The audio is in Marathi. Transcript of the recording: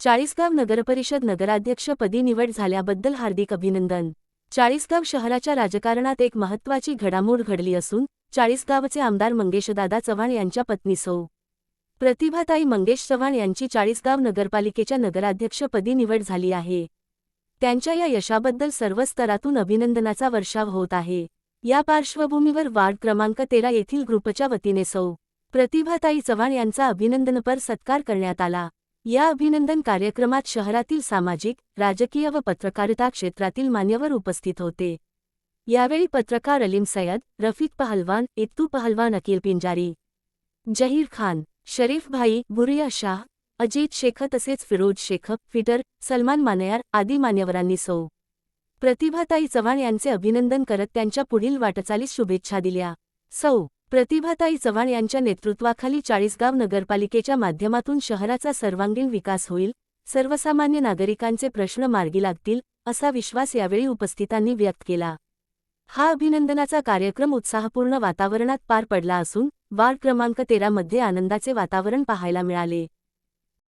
चाळीसगाव नगरपरिषद नगराध्यक्षपदी निवड झाल्याबद्दल हार्दिक अभिनंदन. चाळीसगाव शहराच्या राजकारणात एक महत्त्वाची घडामोड घडली असून चाळीसगावचे आमदार मंगेशदादा चव्हाण यांच्या पत्नी सौ प्रतिभाताई मंगेश चव्हाण यांची चाळीसगाव नगरपालिकेच्या नगराध्यक्षपदी निवड झाली आहे. त्यांच्या या यशाबद्दल सर्व स्तरातून अभिनंदनाचा वर्षाव होत आहे. या पार्श्वभूमीवर वार्ड क्रमांक तेरा येथील ग्रुपच्या वतीने सौ. प्रतिभाताई चव्हाण यांचा अभिनंदनपर सत्कार करण्यात आला. या अभिनंदन कार्यक्रमात शहरातील सामाजिक राजकीय व पत्रकारिता क्षेत्रातील मान्यवर उपस्थित होते. यावेळी पत्रकार अलीम सय्यद रफीक पहलवान इत्तू पहलवान अकील पिंजारी जहीर खान शरीफ भाई बुरिया शाह अजित शेख तसेच फिरोज शेख फिटर सलमान मानयार आदी मान्यवरांनी सौ. प्रतिभाताई चव्हाण यांचे अभिनंदन करत त्यांच्या पुढील वाटचालीस शुभेच्छा दिल्या. सौ. प्रतिभाताई चव्हाण यांच्या नेतृत्वाखाली चाळीसगाव नगरपालिकेच्या माध्यमातून शहराचा सर्वांगीण विकास होईल सर्वसामान्य नागरिकांचे प्रश्न मार्गी लागतील असा विश्वास यावेळी उपस्थितांनी व्यक्त केला. हा अभिनंदनाचा कार्यक्रम उत्साहपूर्ण वातावरणात पार पडला असून वार्ड क्रमांक तेरामध्ये आनंदाचे वातावरण पाहायला मिळाले.